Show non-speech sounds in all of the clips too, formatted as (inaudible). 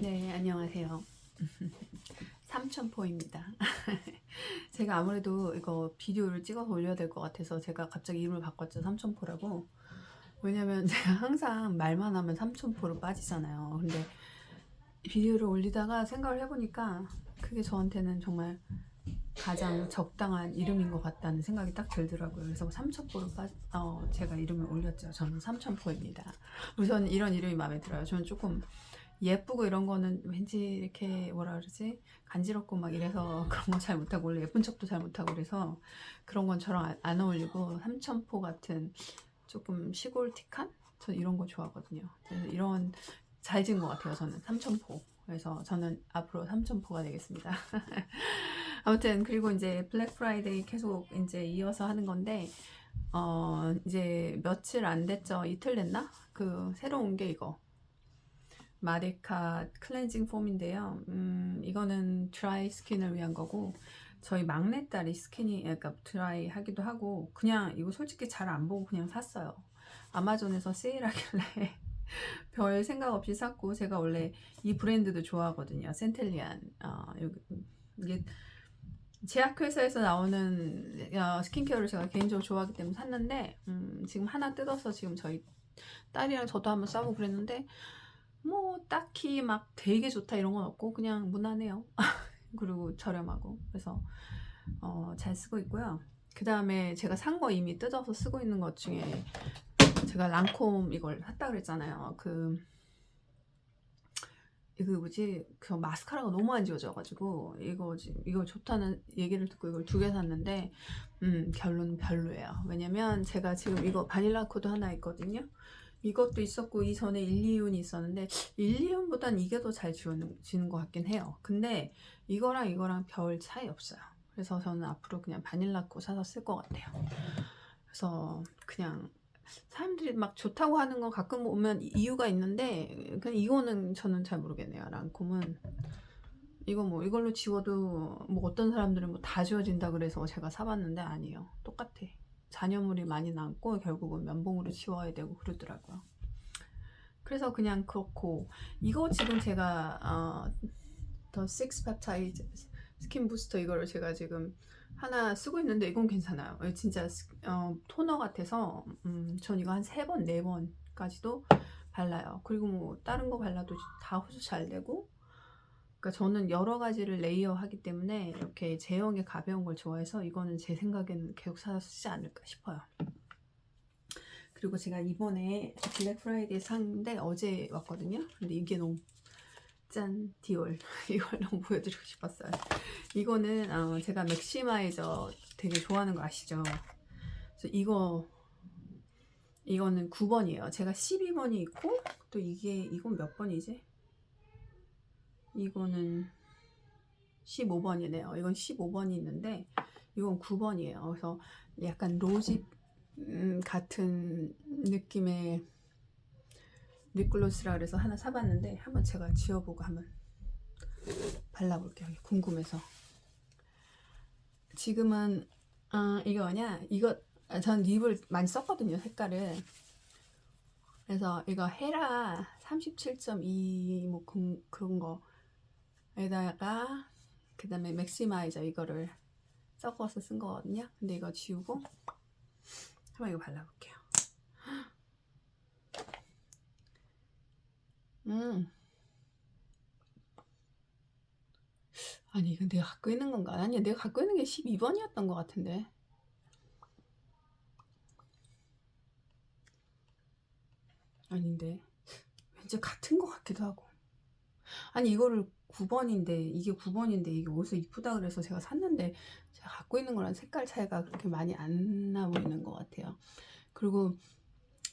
네, 안녕하세요. (laughs) 삼천포입니다. (laughs) 제가 아무래도 이거 비디오를 찍어서 올려야 될 것 같아서 제가 갑자기 이름을 바꿨죠. 삼천포라고. 왜냐면 (laughs) 제가 항상 말만 하면 삼천포로 빠지잖아요. 근데 비디오를 올리다가 생각을 해보니까 그게 저한테는 정말 가장 적당한 이름인 것 같다는 생각이 딱 들더라고요. 그래서 삼천포로 빠, 어, 제가 이름을 올렸죠. 저는 삼천포입니다. 우선 이런 이름이 마음에 들어요. 저는 조금 예쁘고 이런 거는 왠지 이렇게 뭐라 그러지 간지럽고 막 이래서 (laughs) 그런 거 잘 못하고 원래 예쁜 척도 잘 못하고 그래서 그런 건 저랑 안- 안 어울리고 삼천포 같은 조금 시골 틱한 저 이런 거 좋아하거든요. 그래서 이런 잘 지은 것 같아요. 저는 삼천포. 그래서 저는 앞으로 삼천포가 되겠습니다. (laughs) 아무튼 그리고 이제 블랙 프라이데이 계속 이제 이어서 하는 건데 어 이제 며칠 안 됐죠. 이틀 됐나? 그 새로운 게 이거 마데카 클렌징 폼인데요. 음, 이거는 드라이 스킨을 위한 거고 저희 막내딸이 스킨이 약간 드라이 하기도 하고 그냥 이거 솔직히 잘 안 보고 그냥 샀어요. 아마존에서 세일하길래 (laughs) 별 생각 없이 샀고 제가 원래 이 브랜드도 좋아하거든요. 센텔리안 어, 이게 제약회사에서 나오는 어, 스킨케어를 제가 개인적으로 좋아하기 때문에 샀는데 음, 지금 하나 뜯어서 지금 저희 딸이랑 저도 한번 써보고 그랬는데 뭐 딱히 막 되게 좋다 이런 건 없고 그냥 무난해요. (laughs) 그리고 저렴하고 그래서 어, 잘 쓰고 있고요. 그 다음에 제가 산 거 이미 뜯어서 쓰고 있는 것 중에 제가 랑콤 이걸 샀다 그랬잖아요. 그 이거 뭐지 그 마스카라가 너무 안 지워져가지고 이거 지- 이거 좋다는 얘기를 듣고 이걸 두 개 샀는데 음 결론은 별로예요. 왜냐면 제가 지금 이거 바닐라 코드 하나 있거든요. 이것도 있었고 이 전에 1, 2윤이 있었는데 1, 2윤보단 이게 더 잘 지워지는 것 같긴 해요. 근데 이거랑 이거랑 별 차이 없어요. 그래서 저는 앞으로 그냥 바닐라 코 사서 쓸 것 같아요. 그래서 그냥 사람들이 막 좋다고 하는 건 가끔 보면 이유가 있는데 그냥 이거는 저는 잘 모르겠네요. 랑콤은 이거 뭐 이걸로 지워도 뭐 어떤 사람들은 뭐 다 지워진다 그래서 제가 사봤는데 아니에요. 똑같아. 잔여물이 많이 남고 결국은 면봉으로 지워야 되고 그러더라고요. 그래서 그냥 그렇고 이거 지금 제가 어, 더 식스 펩타이드 스킨 부스터 이거를 제가 지금 하나 쓰고 있는데 이건 괜찮아요. 이거 진짜 스- 어, 토너 같아서 음, 전 이거 한 세 번, 네 번까지도 발라요. 그리고 뭐 다른 거 발라도 다 흡수 잘 되고 그러니까 저는 여러 가지를 레이어 하기 때문에 이렇게 제형이 가벼운 걸 좋아해서 이거는 제 생각에는 계속 사서 쓰지 않을까 싶어요. 그리고 제가 이번에 블랙 프라이데이 샀는데 어제 왔거든요. 근데 이게 너무 짠 디올 (laughs) 이걸 너무 보여드리고 싶었어요. 이거는 어, 제가 맥시마이저 되게 좋아하는 거 아시죠? 그래서 이거 이거는 9번이에요. 제가 12번이 있고 또 이게 이건 몇 번이지? 이거는 15번이네요. 이건 15번이 있는데 이건 9번이에요. 그래서 약간 로지 음, 같은 느낌의 립글로스라 그래서 하나 사봤는데 한번 제가 지워보고 한번 발라볼게요. 궁금해서. 지금은 아, 이거 뭐냐? 이거 아, 전 립을 많이 썼거든요. 색깔을. 그래서 이거 헤라 37.2 뭐 그, 그런 거 에다가 그 다음에 맥시마이저 이거를 섞어서 쓴 거거든요. 근데 이거 지우고 한번 이거 발라볼게요. 음. 아니 이거 내가 갖고 있는 건가? 아니야 내가 갖고 있는 게 12번이었던 것 같은데 아닌데 왠지 같은 것 같기도 하고 아니 이거를 9번인데 이게 9번인데 이게 어디서 이쁘다 그래서 제가 샀는데 제가 갖고 있는 거랑 색깔 차이가 그렇게 많이 안 나 보이는 것 같아요 그리고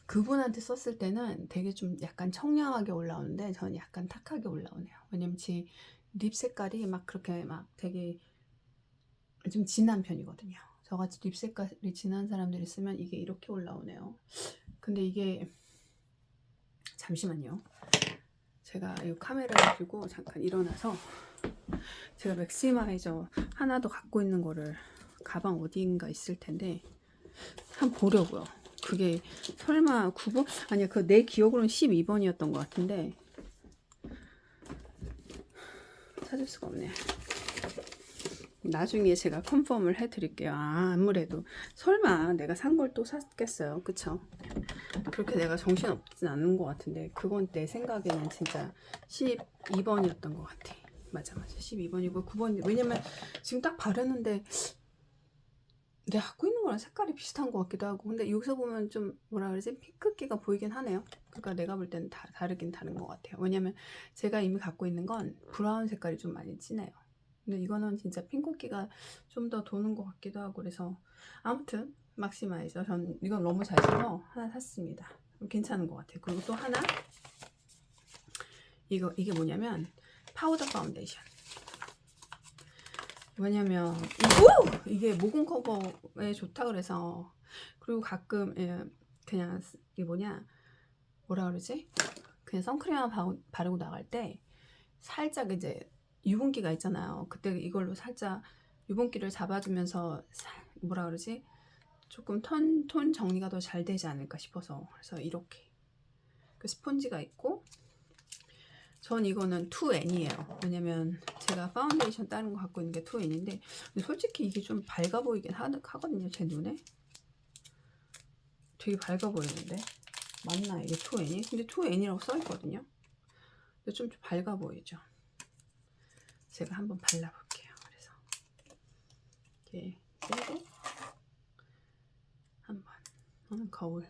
그분한테 썼을 때는 되게 좀 약간 청량하게 올라오는데 저는 약간 탁하게 올라오네요 왜냐면 제 립 색깔이 막 그렇게 막 되게 좀 진한 편이거든요. 저같이 립 색깔이 진한 사람들이 쓰면 이게 이렇게 올라오네요. 근데 이게 잠시만요. 제가 이 카메라를 들고 잠깐 일어나서 제가 맥시마이저 하나 더 갖고 있는 거를 가방 어디인가 있을 텐데 한번 보려고요. 그게 설마 9번? 아니야, 그 내 기억으로는 12번이었던 것 같은데 찾을 수가 없네. 나중에 제가 컨펌을 해드릴게요. 아, 아무래도 설마 내가 산 걸 또 샀겠어요. 그쵸? 그렇게 내가 정신 없진 않은 것 같은데 그건 내 생각에는 진짜 12번이었던 것 같아. 맞아 맞아. 12번이고 9번 왜냐면 지금 딱 바르는데 내가 갖고 있는 거랑 색깔이 비슷한 것 같기도 하고. 근데 여기서 보면 좀 뭐라 그러지? 핑크기가 보이긴 하네요. 그러니까 내가 볼 때는 다, 다르긴 다른 것 같아요. 왜냐면 제가 이미 갖고 있는 건 브라운 색깔이 좀 많이 진해요. 근데 이거는 진짜 핑크기가 좀 더 도는 것 같기도 하고 그래서 아무튼 막시마이저 전 이건 너무 잘 써서 하나 샀습니다. 괜찮은 것 같아요. 그리고 또 하나. 이거 이게 뭐냐면 파우더 파운데이션. 왜냐면 이거 이게 모공 커버에 좋다 그래서 그리고 가끔 예, 그냥 쓰- 이게 뭐냐 뭐라 그러지? 그냥 선크림만 바- 바르고 나갈 때 살짝 이제 유분기가 있잖아요. 그때 이걸로 살짝 유분기를 잡아주면서 살- 뭐라 그러지 조금 톤, 톤 정리가 더 잘 되지 않을까 싶어서 그래서 이렇게 그 스폰지가 있고 전 이거는 2N이에요. 왜냐면 제가 파운데이션 다른 거 갖고 있는 게 2N인데 근데 솔직히 이게 좀 밝아 보이긴 하, 하거든요. 제 눈에. 되게 밝아 보이는데 맞나 이게 2N이? 근데 2N이라고 써있거든요. 근데 좀 밝아 보이죠. 제가 한번 발라볼게요. 그래서 이렇게 빼고 오늘 거울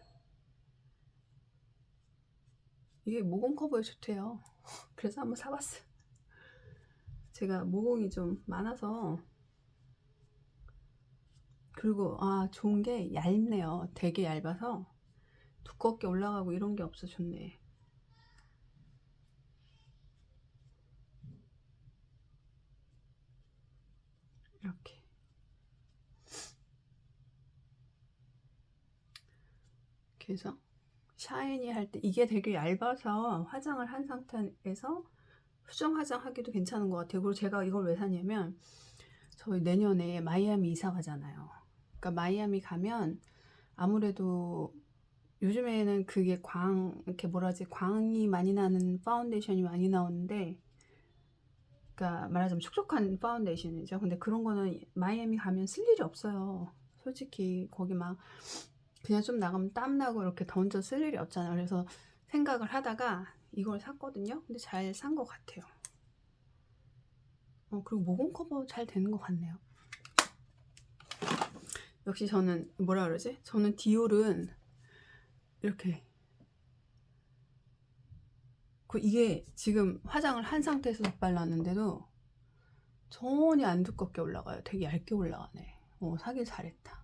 이게 모공 커버에 좋대요. (laughs) 그래서 한번 사봤어요. 제가 모공이 좀 많아서 그리고 아 좋은 게 얇네요. 되게 얇아서 두껍게 올라가고 이런 게 없어 좋네. 이렇게 그래서 샤이니 할 때 이게 되게 얇아서 화장을 한 상태에서 수정 화장하기도 괜찮은 것 같아요. 그리고 제가 이걸 왜 샀냐면 저희 내년에 마이애미 이사 가잖아요. 그러니까 마이애미 가면 아무래도 요즘에는 그게 광 이렇게 뭐라지 광이 많이 나는 파운데이션이 많이 나오는데 그러니까 말하자면 촉촉한 파운데이션이죠. 근데 그런 거는 마이애미 가면 쓸 일이 없어요. 솔직히 거기 막 그냥 좀 나가면 땀 나고 이렇게 던져 쓸 일이 없잖아요. 그래서 생각을 하다가 이걸 샀거든요. 근데 잘 산 것 같아요. 어, 그리고 모공 커버 잘 되는 것 같네요. 역시 저는 뭐라 그러지? 저는 디올은 이렇게 그 이게 지금 화장을 한 상태에서 발랐는데도 전혀 안 두껍게 올라가요. 되게 얇게 올라가네. 어, 사길 잘했다.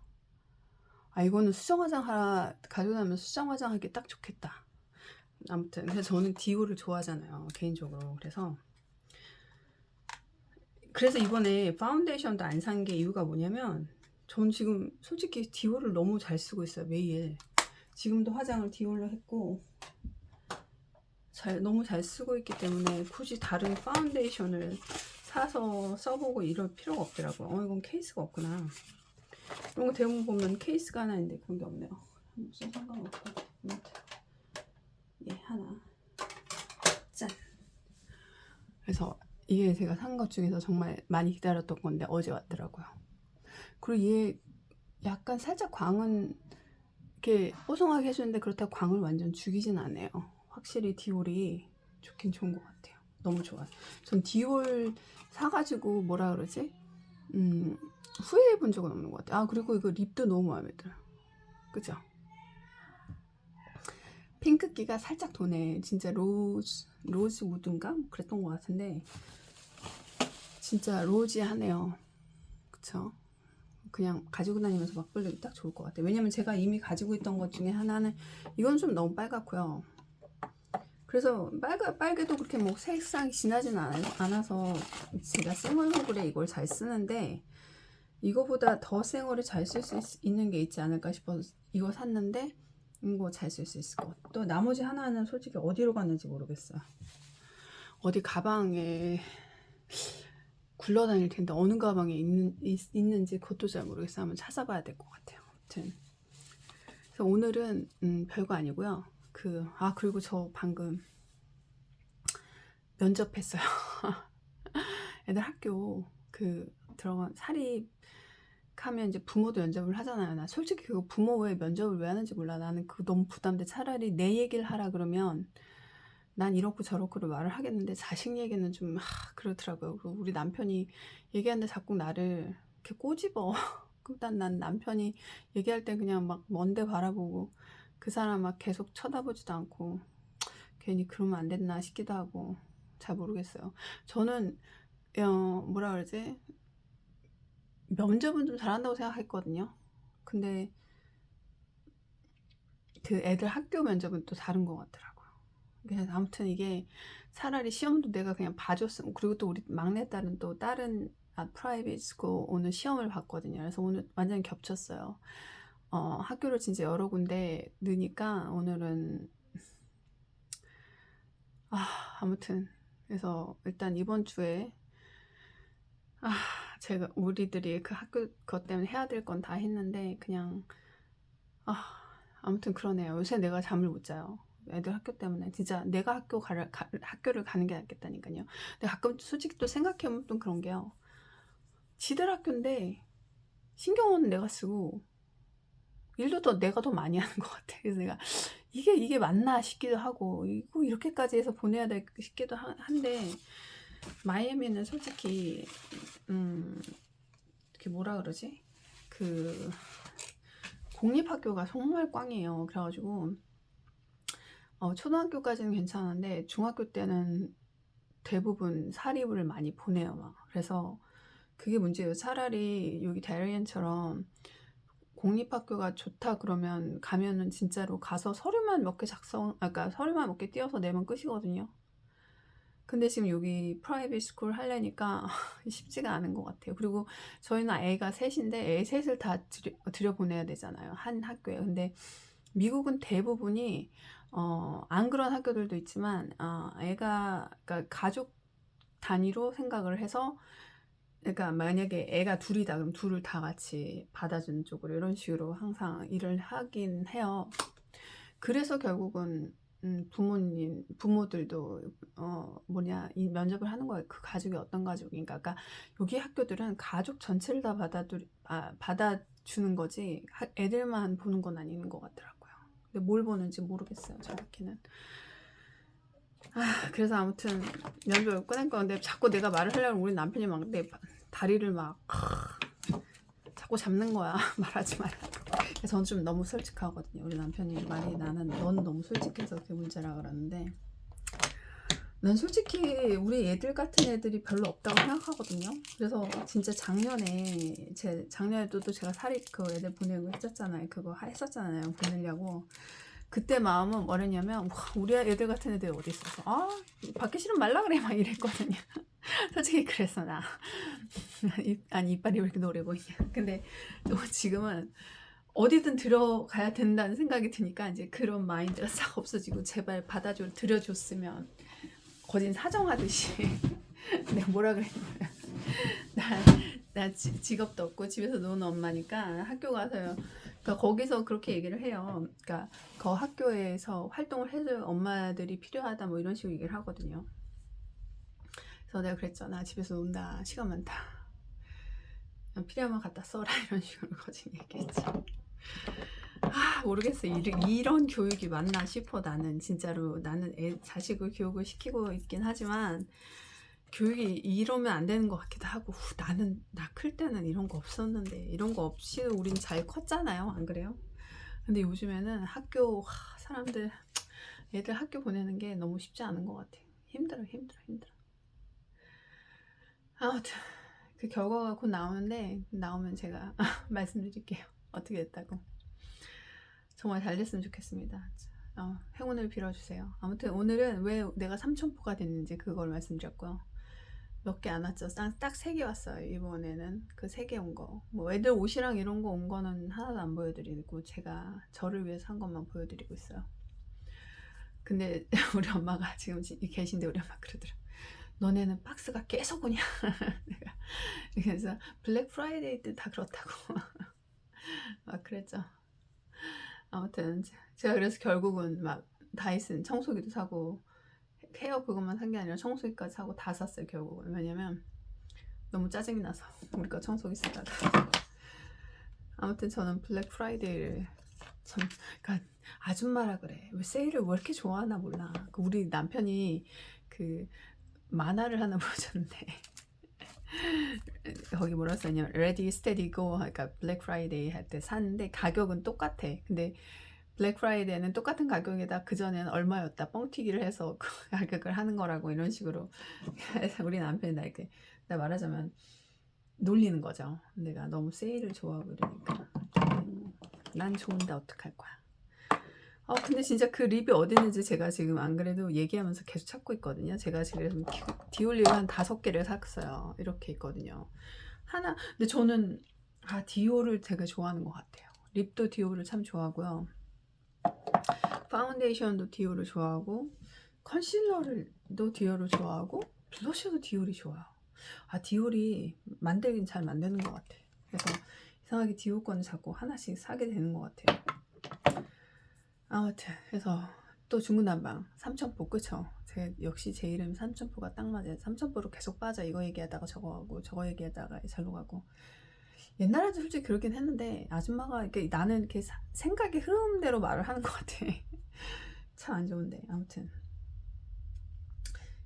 아 이거는 수정 화장 하나 가지고 나면 수정 화장 하기 딱 좋겠다. 아무튼 그래서 저는 디올을 좋아하잖아요 개인적으로. 그래서 그래서 이번에 파운데이션도 안 산 게 이유가 뭐냐면 전 지금 솔직히 디올을 너무 잘 쓰고 있어요 매일. 지금도 화장을 디올로 했고 잘 너무 잘 쓰고 있기 때문에 굳이 다른 파운데이션을 사서 써보고 이럴 필요가 없더라고요. 어 이건 케이스가 없구나 이런 거 대부분 보면 케이스가 하나 있는데 그런 게 없네요. 무슨 상관없고 예 하나. 짠. 그래서 이게 제가 산 것 중에서 정말 많이 기다렸던 건데 어제 왔더라고요. 그리고 얘 약간 살짝 광은 이렇게 뽀송하게 해주는데 그렇다고 광을 완전 죽이진 않아요. 확실히 디올이 좋긴 좋은 것 같아요. 너무 좋아요. 전 디올 사가지고 뭐라 그러지? 음 후회해 본 적은 없는 것 같아요 아 그리고 이거 립도 너무 마음에 들어요 그죠 핑크기가 살짝 도네. 진짜 로즈, 로즈 우드인가? 뭐 그랬던 것 같은데. 진짜 로지하네요. 그쵸? 그냥 가지고 다니면서 막 뿌리기 딱 좋을 것 같아요. 왜냐면 제가 이미 가지고 있던 것 중에 하나는, 이건 좀 너무 빨갛고요. 그래서 빨개, 빨개도 그렇게 뭐 색상이 진하진 않아- 않아서 제가 생얼로그래 이걸 잘 쓰는데, 이거보다 더 생얼을 잘 쓸 수 있는 게 있지 않을까 싶어서 이거 샀는데, 이거 잘 쓸 수 있을 것 같아요. 또 나머지 하나는 솔직히 어디로 갔는지 모르겠어요. 어디 가방에 굴러다닐 텐데 어느 가방에 있는, 있, 있는지 그것도 잘 모르겠어요. 한번 찾아봐야 될 것 같아요. 아무튼 그래서 오늘은 음, 별거 아니고요. 그 아 그리고 저 방금 면접했어요. (laughs) 애들 학교 그 들어간 사립 하면 이제 부모도 면접을 하잖아요. 나 솔직히 그거 부모 왜 면접을 왜 하는지 몰라. 나는 그거 너무 부담돼. 차라리 내 얘기를 하라 그러면 난 이렇고 저렇고를 말을 하겠는데 자식 얘기는 좀 하, 그렇더라고요. 그리고 우리 남편이 얘기하는데 자꾸 나를 이렇게 꼬집어. (laughs) 일단 난 남편이 얘기할 때 그냥 막 먼데 바라보고 그 사람 막 계속 쳐다보지도 않고 괜히 그러면 안 됐나 싶기도 하고 잘 모르겠어요. 저는 어, 뭐라 그러지? 면접은 좀 잘한다고 생각했거든요. 근데 그 애들 학교 면접은 또 다른 것 같더라고요. 그래서 아무튼 이게 차라리 시험도 내가 그냥 봐줬으면 그리고 또 우리 막내딸은 또 다른 아, 프라이빗 스쿨 오늘 시험을 봤거든요. 그래서 오늘 완전히 겹쳤어요. 어, 학교를 진짜 여러 군데 넣으니까 오늘은 아, 아무튼 그래서 일단 이번 주에 아, 제가 우리들이 그 학교 것 때문에 해야 될 건 다 했는데 그냥 아, 아무튼 그러네요. 요새 내가 잠을 못 자요. 애들 학교 때문에 진짜 내가 학교 가를 가, 학교를 가는 게 낫겠다니까요. 근데 가끔 솔직히 또 생각해보면 또 그런 게요. 지들 학교인데 신경은 내가 쓰고 일도 더 내가 더 많이 (laughs) 하는 것 같아. 그래서 내가 이게 이게 맞나 싶기도 하고 이거 이렇게까지 해서 보내야 될 싶기도 하- 한데 마이애미는 솔직히 음 이렇게 뭐라 그러지 그 공립학교가 정말 꽝이에요. 그래가지고 어, 초등학교까지는 괜찮은데 중학교 때는 대부분 사립을 많이 보내요. 막 그래서 그게 문제예요. 차라리 여기 대리엔처럼 공립학교가 좋다 그러면 가면은 진짜로 가서 서류만 몇 개 작성, 아까 그러니까 서류만 몇 개 띄어서 내면 끝이거든요. 근데 지금 여기 프라이빗 스쿨 하려니까 (laughs) 쉽지가 않은 것 같아요. 그리고 저희는 애가 셋인데 애 셋을 다 들여, 들여보내야 되잖아요. 한 학교에. 근데 미국은 대부분이 어, 안 그런 학교들도 있지만 어, 애가 그러니까 가족 단위로 생각을 해서 그러니까 만약에 애가 둘이다 그럼 둘을 다 같이 받아주는 쪽으로 이런 식으로 항상 일을 하긴 해요. 그래서 결국은 음, 부모님 부모들도 어 뭐냐 이 면접을 하는 거예요. 그 가족이 어떤 가족인가. 그러니까 여기 학교들은 가족 전체를 다 받아들 아, 받아주는 거지 하- 애들만 보는 건 아닌 것 같더라고요. 근데 뭘 보는지 모르겠어요. 정확히는. 아 그래서 아무튼 면접을 꺼낼 건데 자꾸 내가 말을 하려면 우리 남편이 막 내 다리를 막 자꾸 잡는 거야 (laughs) 말하지 말라고 저는 좀 너무 솔직하거든요. 우리 남편이 말이 나는 넌 너무 솔직해서 그게 문제라 그러는데 난 솔직히 우리 애들 같은 애들이 별로 없다고 생각하거든요. 그래서 진짜 작년에 제 작년에도 또 제가 사립 그 애들 보내고 했었잖아요. 그거 했었잖아요. 보내려고. 그때 마음은 뭐랬냐면 와, 우리 애들 같은 애들 어디 있어서? 아 받기 싫으면 말라 그래. 막 이랬거든요. (laughs) 솔직히 그랬어 나. (laughs) 입- 아니 이빨이 왜 이렇게 노래 보이냐. 근데 또 지금은 어디든 들어가야 된다는 생각이 드니까 이제 그런 마인드가 싹 없어지고 제발 받아줘 들여줬으면 거진 사정하듯이. (laughs) 내가 뭐라 그랬냐면 (laughs) 나, 나 지- 직업도 없고 집에서 노는 엄마니까 학교 가서요. 그러니까 거기서 그렇게 얘기를 해요. 그러니까 그 학교에서 활동을 해줄 엄마들이 필요하다 뭐 이런 식으로 얘기를 하거든요. 그래서 내가 그랬잖아. 집에서 논다. 시간 많다. 필요하면 갖다. 써라. (laughs) 이런 식으로 거진 얘기했지 아 모르겠어. 이런, 교육이 맞나 싶어 나는. 진짜로 나는 애 자식을 교육을 시키고 있긴 하지만 교육이 이러면 안 되는 것 같기도 하고 후, 나는 나 클 때는 이런 거 없었는데 이런 거 없이 우린 잘 컸잖아요. 안 그래요? 근데 요즘에는 학교 하, 사람들 애들 학교 보내는 게 너무 쉽지 않은 것 같아요 힘들어 힘들어 힘들어. 아무튼 그 결과가 곧 나오는데 나오면 제가 (laughs) 말씀드릴게요 어떻게 됐다고? 정말 잘 됐으면 좋겠습니다. 어, 행운을 빌어주세요. 아무튼 오늘은 왜 내가 삼천포가 됐는지 그걸 말씀드렸고요. 몇 개 안 왔죠. 딱 세 개 왔어요 이번에는. 그 세 개 온 거. 뭐 애들 옷이랑 이런 거 온 거는 하나도 안 보여드리고 제가 저를 위해서 한 것만 보여드리고 있어요. 근데 (laughs) 우리 엄마가 지금 지- 계신데 우리 엄마 그러더라 너네는 박스가 계속 오냐? (laughs) 내가. 그래서 블랙 프라이데이 때 다 그렇다고 (laughs) 막 그랬죠. 아무튼 제가 그래서 결국은 막 다이슨 청소기도 사고 헤어 그것만 산 게 아니라 청소기까지 사고 다 샀어요 결국은. 왜냐면 너무 짜증이 나서 우리 거 청소기 쓰다가. 아무튼 저는 블랙 프라이데이를 참 그러니까 아줌마라 그래. 왜 세일을 왜 이렇게 좋아하나 몰라. 그 우리 남편이 그 만화를 하나 (laughs) 보여줬는데 거기 뭐라 Ready, Steady, Go 그러니까 블랙 프라이데이 할 때 샀는데 가격은 똑같아. 근데 블랙 프라이데이는 똑같은 가격에다 그전에는 얼마였다 뻥튀기를 해서 그 (laughs) 가격을 하는 거라고 이런 식으로 (laughs) 우리 남편이 나 이렇게 나 말하자면 놀리는 거죠. 내가 너무 세일을 좋아하고 이러니까. 음, 난 좋은데 어떡할 거야 어 근데 진짜 그 립이 어디 있는지 제가 지금 안 그래도 얘기하면서 계속 찾고 있거든요 제가 지금 기- 디올립을 한 다섯 개를 샀어요 이렇게 있거든요 하나 근데 저는 아 디올을 되게 좋아하는 것 같아요 립도 디올을 참 좋아하고요 파운데이션도 디올을 좋아하고 컨실러를도 디올을 좋아하고 블러셔도 디올이 좋아요. 아 디올이 만들긴 잘 만드는 것 같아. 그래서 이상하게 디올 거는 자꾸 하나씩 사게 되는 것 같아요. 아무튼 그래서 또 중구난방 삼천포 그쵸? 제 역시 제 이름 삼천포가 딱 맞아요. 삼천포로 계속 빠져 이거 얘기하다가 저거 하고 저거 얘기하다가 잘로 가고 옛날에도 솔직히 그렇긴 했는데 아줌마가 이렇게 나는 이렇게 사- 생각의 흐름대로 말을 하는 것 같아. (laughs) 참 안 좋은데 아무튼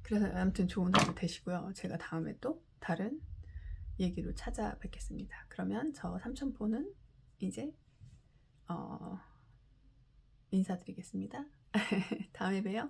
그래서 아무튼 좋은 하루 되시고요. 제가 다음에 또 다른 얘기로 찾아뵙겠습니다. 그러면 저 삼천포는 이제 어 인사드리겠습니다. (laughs) 다음에 봬요.